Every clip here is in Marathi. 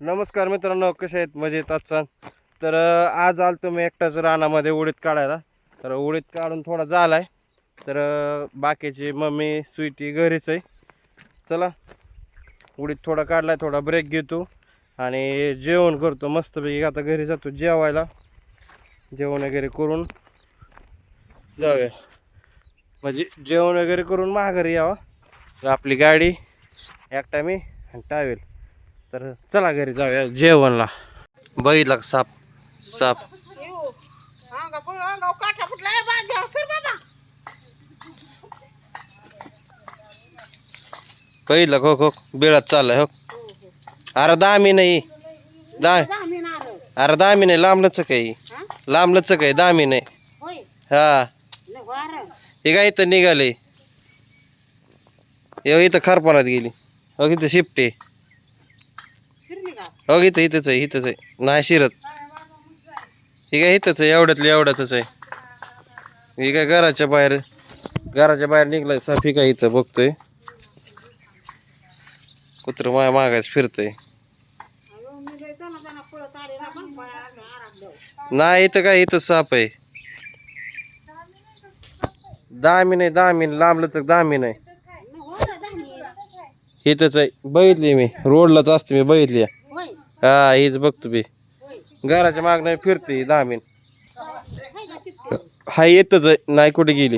नमस्कार मित्रांनो कसे आहेत? मजेत आजचा तर आज आलो तुम्ही एकटाच रानामध्ये उडीत काढायला. तर उडीत काढून थोडा झाला आहे तर बाकीची मम्मी स्वीटी घरीच आहे. चला उडीत थोडा काढलाय थोडा ब्रेक घेतो आणि जेवण करतो मस्तपैकी. आता घरी जातो जेवायला. जेवण वगैरे करून जाऊया. म्हणजे जेवण वगैरे करून माघारी यावं. तर आपली गाडी एकटा मी आणि टावेल. तर चला घरी जाऊया जेवणला. बघितला का साप? साप. सर बाबा बघितलं हो हो? बिळात चाललाय हो. अरे दामी नाही. दा जामीन आलं अरे दामी नाही लांबलंच काही हा? लांबलंच काही दामी नाही. हा. हे काय इथं निघाले हे इथं खारपानात गेली. हो इथं का हो इथं इथंच आहे इथंच आहे. नाही शिरत. हे काय इथंच आहे एवढ्यातलं एवढ्यातच आहे. हे काय घराच्या बाहेर घराच्या बाहेर निघलाय साफी काय इथं बघतोय. कुत्र माया मागायच फिरतय. नाही इथं काय इथं साप आहे. दामी नाही दामी लांबलंच दामी नाही. इथंच आहे बघितली मी रोडलाच असते मी बघितली हा हीच बघतो मी घराच्या मागणं फिरते दामीन. हाय हा येतच आहे नाही कुठे गेली.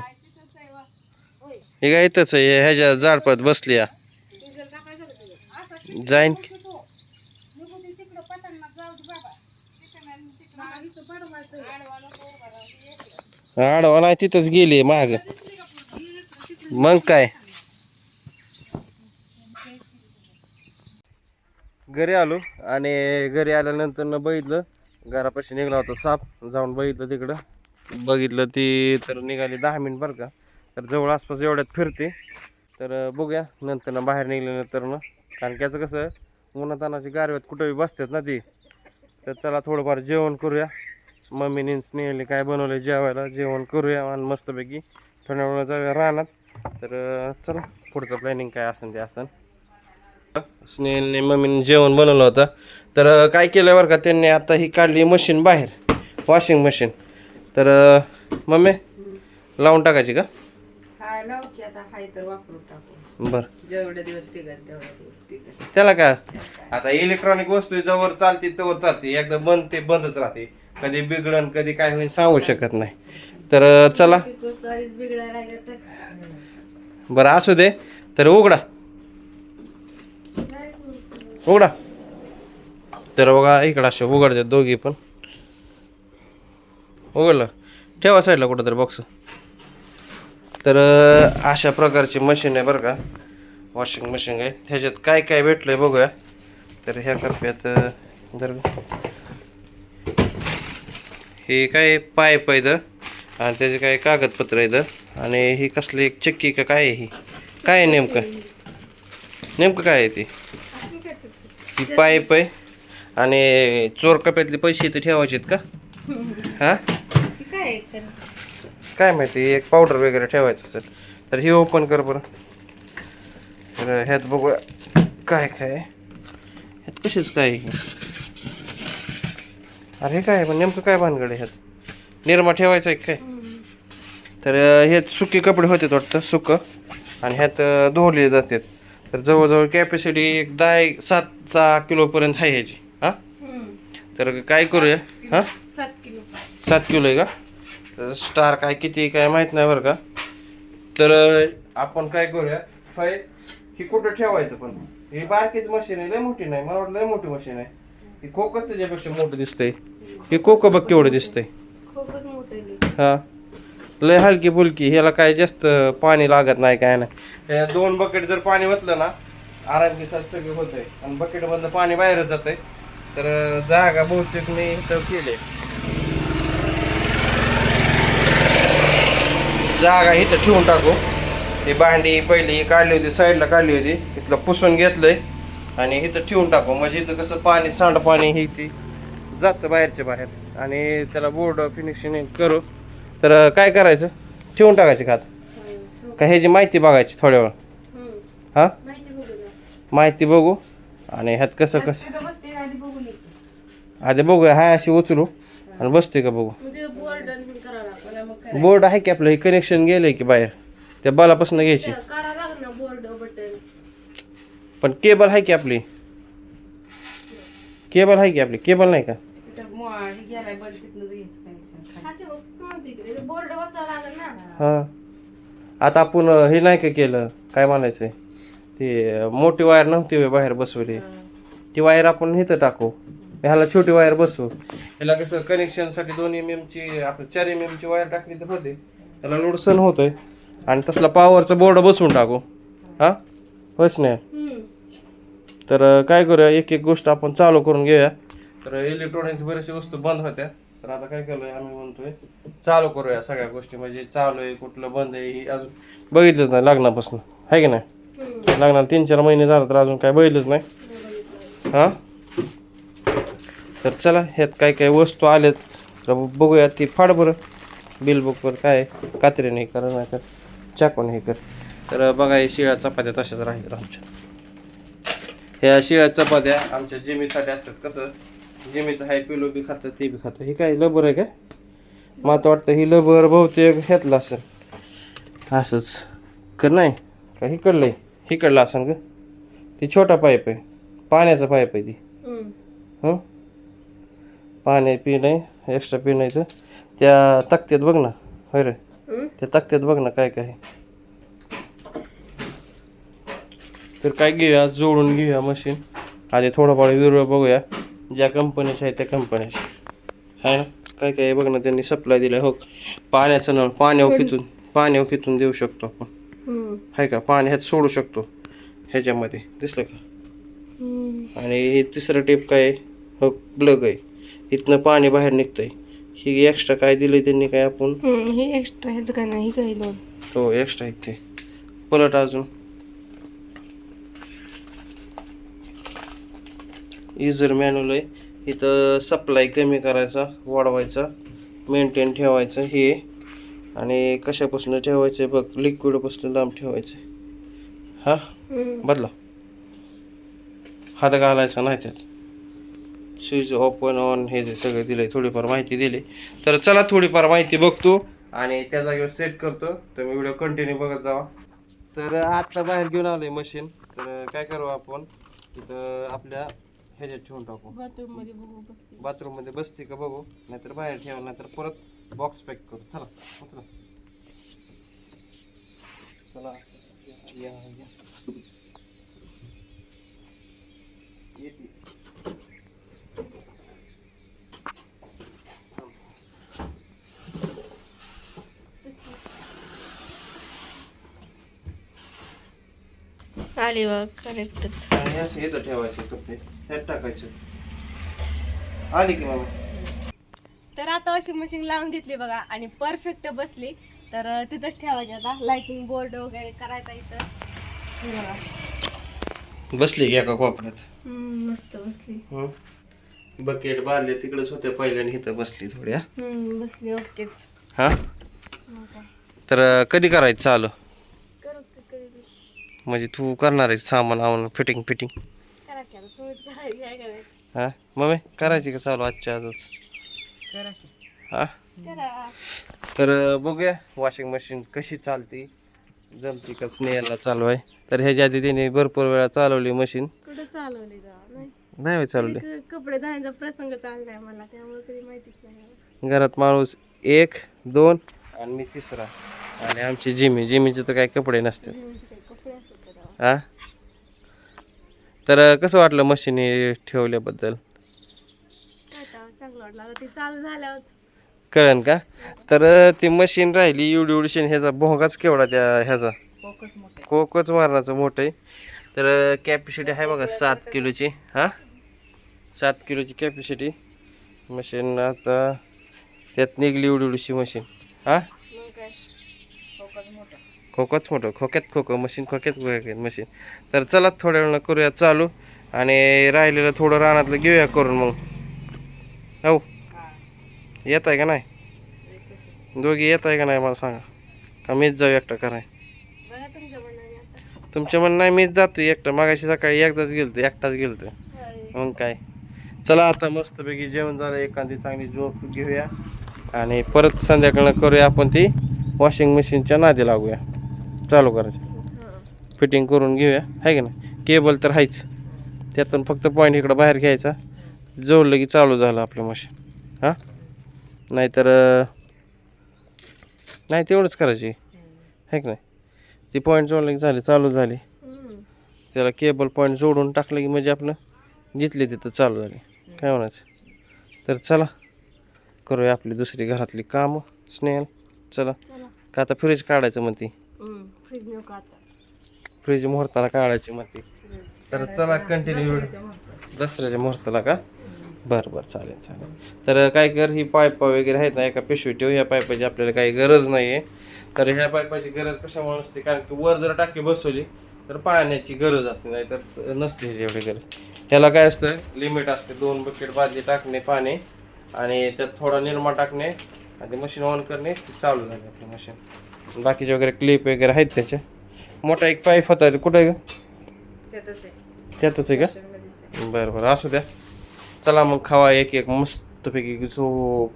हे काय येतच आहे ह्याच्या झाडपात बसली या. जाईन आडवा नाही तिथंच गेली माग. मग काय? घरी आलो आणि घरी आल्यानंतर बघितलं घरापाशी निघाला होता साप जाऊन बघितलं तिकडं. बघितलं ती तर निघाली दहा मिनिट बरं का. तर जवळ आसपास एवढ्यात फिरते. तर बघूया नंतर ना बाहेर निघल्यानंतर ना. कारण की याचं कसं उन्हातानाची गारव्यात कुठंही बसतात ना ती. तर चला थोडंफार जेवण करूया. मम्मीने स्नेहले काय बनवलं जेवायला जेवण करूया आणि मस्तपैकी. थोड्या वेळा जाऊया राहणार तर चला पुढचं प्लॅनिंग काय असेल ते असेल स्नेहलने मम्मीने जेवण बनवलं होतं. तर काय केलं बरं का त्यांनी आता ही काढली मशीन बाहेर. वॉशिंग मशीन तर मम्मी लावून टाकायची का? हाय लावची आता. हाय तर वापरून टाकू. बरं. त्याला काय असतं? आता इलेक्ट्रॉनिक वस्तू जवळ चालते तवर चालते. एकदा बंद ते बंदच राहते. कधी बिघडन कधी काय होईल सांगू शकत नाही. तर चला. बरं असू दे. तर उघडा. उघडा. तर बघा इकडं असे उघडतात दोघी पण. उघडलं. ठेवा साईडला कुठं तरी बॉक्स तर अशा प्रकारची मशीन आहे बरं का. वॉशिंग मशीन आहे. ह्याच्यात काय काय भेटलंय बघूया. तर ह्या करप्यात जर हे काय पायप आहे आणि त्याचे काय कागदपत्र आहेत आणि ही कसली एक चक्की का काय आहे ही? काय आहे नेमकं? नेमकं काय आहे ती? ही पाईप आहे आणि चोर कप्यातले पैसे इथे ठेवायचे आहेत का? हा? काय माहिती एक पावडर वगैरे ठेवायचं असेल तर हे ओपन कर बरं. तर ह्यात बघू काय काय ह्यात कशीच काय आहे? अरे हे काय आहे? पण नेमकं काय भानगड आहे ह्यात? निरमा ठेवायचं आहे काय? तर ह्यात सुके कपडे होते वाटतं सुकं. आणि ह्यात धुवले जातात. तर जवळजवळ कॅपॅसिटी एक दहा एक सात सहा किलोपर्यंत आहे ह्याची. हां? तर काय करूया? हां? सात किलो. सात किलो आहे का? तर स्टार काय किती काय माहीत नाही बरं का. तर आपण काय करूया? फाय ही कुठं ठेवायचं पण? ही बारकीच मशीन आहे लय मोठी नाही. मला वाटलं लय मोठी मशीन आहे. ही खोकच त्याच्यापेक्षा मोठं दिसतंय. ही कोक बघ केवढं दिसतंय. हा. लय हलकी फुलकी ह्याला काय जास्त पाणी लागत नाही काय नाही. दोन बकेट जर पाणी वतलं ना आराम साथ सगळं होतंय. आणि बकेट मधलं पाणी बाहेरच जातंय. तर जागा बहुतेक मी इथं केले. जागा इथं ठेवून टाकू. ही भांडी पहिली काढली होती साईडला काढली होती. इथलं पुसून घेतलंय. आणि इथं ठेवून टाकू. म्हणजे इथं कसं पाणी सांडपाणी ही ती जातं बाहेरच्या बाहेर. आणि त्याला बोर्ड फिनिशिंग करू. तर काय करायचं? ठेवून टाकायचे खात. का ह्याची माहिती बघायची थोड्या वेळ हां? माहिती बघू. आणि ह्यात कसं कसं? आधी बघूया हाय अशी उचलू. आणि बसते का बघू? बोर्ड आहे की आपलं? हे कनेक्शन गेलंय की बाहेर? त्या बलापासून घ्यायची. पण केबल आहे की आपली? केबल आहे की आपली? केबल नाही का? बोर्ड बसावं लागेल ना. हां. आता आपण हे नाही का केलं? काय म्हणायचं ते मोठी वायर नव्हती होय बाहेर बसवली. ती वायर आपण इथं टाकू. ह्याला छोटी वायर बसवू. ह्याला कसं कनेक्शनसाठी दोन एम एमची आपलं चार एम एमची वायर टाकली तर होते. त्याला लोड सण होतोय. आणि तसला पॉवरचा बोर्ड बसवून टाकू. हां? होच नाही. तर काय करूया? एक एक गोष्ट आपण चालू करून घेऊया. तर इलेक्ट्रॉनिक्स बरेचशे वस्तू बंद होत्या. तर आता काय केलंय आम्ही म्हणतोय चालू करूया सगळ्या गोष्टी. म्हणजे चालू आहे कुठलं बंद आहे हे अजून बघितलंच नाही लग्नापासून. आहे की नाही? लग्नाला तीन चार महिने झालं तर अजून काय बघितलंच नाही. हां? तर चला ह्यात काय काय वस्तू आल्यात तर बघूया ती फाड बरं. बिल बुकवर काय कात्रीने कर नाही कर चाकून हे कर. तर बघा हे शिळ्या चपात्या तशाच राहिल्यात आमच्या. ह्या शिळ्या चपात्या आमच्या जिमीसाठी असतात कसं जिमीचं हाय पिलो बी खातं ते बी खातं. हे काय लबर आहे काय? मला तर वाटतं ही लबर बहुतेक ह्यातलं असेल. असंच. कर नाही? का हिकडलं आहे? हिकडलं असेल का? ती छोटा पाईप आहे. पाण्याचा पाईप आहे ती. हं? पाणी पिणं आहे एक्स्ट्रा पिणं आहे इथं. त्या तक्त्यात बघ ना. होय रे. त्या तक्त्यात बघ ना काय काय. आहे. तर काय घेऊया? जोडून घेऊया मशीन आधी थोडंफार विरळ बघूया. ज्या कंपनीच्या आहे त्या कंपनीची आहे ना? काय काय बघ ना त्यांनी सप्लाय दिलाय. हो पाण्याचं नळ पाण्यावर खिचून पाण्यावर खिचून देऊ शकतो आपण. आहे का? पाणी ह्यात सोडू शकतो. ह्याच्यामध्ये. दिसलं का. आणि हे तिसरं टेप काय? हो प्लग आहे. इथनं पाणी बाहेर निघतंय. ही एक्स्ट्रा काय दिलंय त्यांनी काय आपण. हे एक्स्ट्रा ह्याचं काय नाही काही लोड हो एक्स्ट्रा आहे ते. पलट अजून. इजर मॅन्युअल आहे इथं सप्लाय कमी करायचा वाढवायचा मेंटेन ठेवायचं हे. आणि कशापासून ठेवायचं बघ लिक्विडपासून लांब ठेवायचं. हा? बदला. हात घालायचा नाही त्यात. स्विच ओपन ऑन हे जे सगळं दिलंय थोडीफार माहिती दिली. तर चला थोडीफार माहिती बघतो आणि त्या जागेवर सेट करतो. तुम्ही व्हिडिओ कंटिन्यू बघत जावा. तर आता बाहेर घेऊन आलोय मशीन तर काय करू आपण? इथं आपल्या ह्याच्यात ठेवून टाकू. बाथरूममध्ये बघू बसते. बाथरूममध्ये बसते का बघू? नाहीतर बाहेर ठेवा नाहीतर परत बॉक्स पॅक करू. चला उचला. चला या या. येते. आली बघ करेक्ट आणि असे इथं ठेवायचे कपडे ह्यात टाकायचे. आली की मामा तर आता वॉशिंग मशीन लावून घेतली बघा आणि परफेक्ट बसली. तर तिथंच ठेवायची आता. लाइटिंग बोर्ड वगैरे करायचा इथं. हे बघा. बसली की एका कोपऱ्यात? हम्म, मस्त बसली. बकेट बांधले तिकडेच होत्या पहिल्याने इथं बसली थोड्या हम्म, बसली ओकेच. हा? मग काय. तर अं, कधी करायचं चालू? म्हणजे तू करणार आहे सामान आणून फिटिंग फिटिंग? हा? मम्मी करायची का चालू आजच्या आजच? हा? करा. तर बघूया वॉशिंग मशीन कशी चालते जमती का स्नेहाला चालू आहे. तर ह्याच्या आधी त्याने भरपूर वेळा चालवली मशीन कुठं चालवली नाही. चालवली. कपडे धुण्याचा प्रसंग चाललाय मला त्यामुळे कधी माहितीच नाही घरात माणूस एक दोन आणि मी तिसरा. आणि आमची जिमी जिमीचे तर काही कपडे नसते हा? तर कसं वाटलं मशीन हे ठेवल्याबद्दल कळन का? तर ती मशीन राहिली एवढी एवढीशी आणि ह्याचा भोंगाच केवढा त्या ह्याचा? कोकच मारण्याचं मोठं आहे. तर कॅपॅसिटी आहे बघा सात किलोची. हा? सात किलोची कॅपॅसिटी मशीन आता त्यात निघली एवढी एवढीशी मशीन. हा? खोकच मोठं खोक्यात खोकं मशीन खोक्यात खोक्यात मशीन. तर चला थोड्या वेळानं करूया चालू आणि राहिलेलं थोडं रानातलं घेऊया करून मग. हो. येत आहे का नाही? दोघी येत आहे का नाही मला सांगा. का मीच जाऊ एकटा कराय? तुमच्या म्हणणं नाही मीच जातो एकटा. मागाशी सकाळी एकदाच गेलतो एकटाच गेलतो. अरे, मग काय? चला आता मस्तपैकी जेवण झालं एखादी चांगली झोप घेऊया. आणि परत संध्याकाळनं करूया आपण ती वॉशिंग मशीनच्या नादी लागूया. चालू करायची. फिटिंग करून घेऊया. आहे की नाही? केबल तर आहेच त्यातून फक्त पॉईंट इकडं बाहेर घ्यायचा. जोडलं की चालू झालं आपलं मशीन हां? नाहीतर नाही तेवढंच करायची. आहे की नाही? ती पॉईंट जोडलं की झाली चालू झाली. त्याला केबल पॉईंट जोडून टाकलं की म्हणजे आपलं जिथले तिथं चालू झाली. काय म्हणायचं? तर चला करूया आपली दुसरी घरातली कामं. स्नेहल चला. का आता फ्रीज काढायचं नको आता फ्रीज मुहूर्ताला काढायची म्हणते. तर चला कंटिन्यू दसऱ्याच्या मुहूर्ताला. का? बरं बरं चालेल चालेल. तर काय कर ही पाईप वगैरे आहेत ना एका पिशवी ठेव ह्या पाईपाची आपल्याला काही गरज नाही आहे तर ह्या पाईपाची गरज कशामुळे नसते? कारण की वर जर टाकी बसवली तर पाण्याची गरज असते नाही तर नसते ह्याची एवढी गरज. ह्याला काय असतं? लिमिट असते. दोन बकेट बादली टाकणे पाणी आणि त्यात थोडा निरमा टाकणे आणि मशीन ऑन करणे चालू झाले आपलं मशीन बाकीचे वगैरे क्लिप वगैरे आहेत त्याचे. मोठा एक पाईप होता कुठं आहे ग? त्यातच आहे. त्यातच आहे का? बरं बरं. असू द्या. चला मग खावा एक एक मस्तपैकी झोप.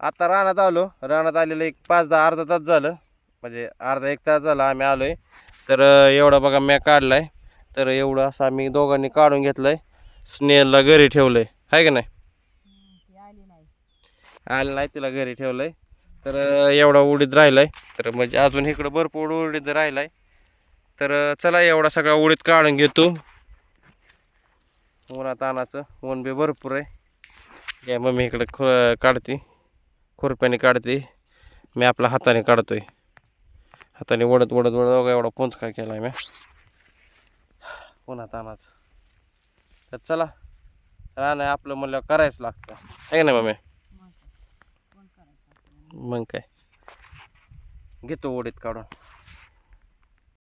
आता रानात आलो. रानात आलेलं एक पाच दहा अर्धा तास झालं. म्हणजे अर्धा एक तास झाला आम्ही आलोय. तर अं, एवढा बघा म्या काढलाय. तर एवढं असं आम्ही दोघांनी काढून घेतलंय. स्नेहलला घरी ठेवलंय. आहे का नाही. आलं नाही तिला घरी ठेवलंय. तर एवढा उडीद राहिलाय. तर म्हणजे अजून इकडं भरपूर उडीद राहिलाय. तर चला एवढा सगळा उडीद काढून घेतो. उन्हात आणाचं ऊन बी भरपूर आहे. या मम्मी इकडे खो काढते. खुरप्याने काढते. मी आपल्या हाताने काढतोय. हाताने ओढत ओढत ओढत बघा एवढा पोंच काय केला मी. उन्हात आणाचं तर चला. राहणं आपलं म्हणलं करायचं लागतं. आहे ना मम्मी? मग काय. घेतो ओढीत काढून.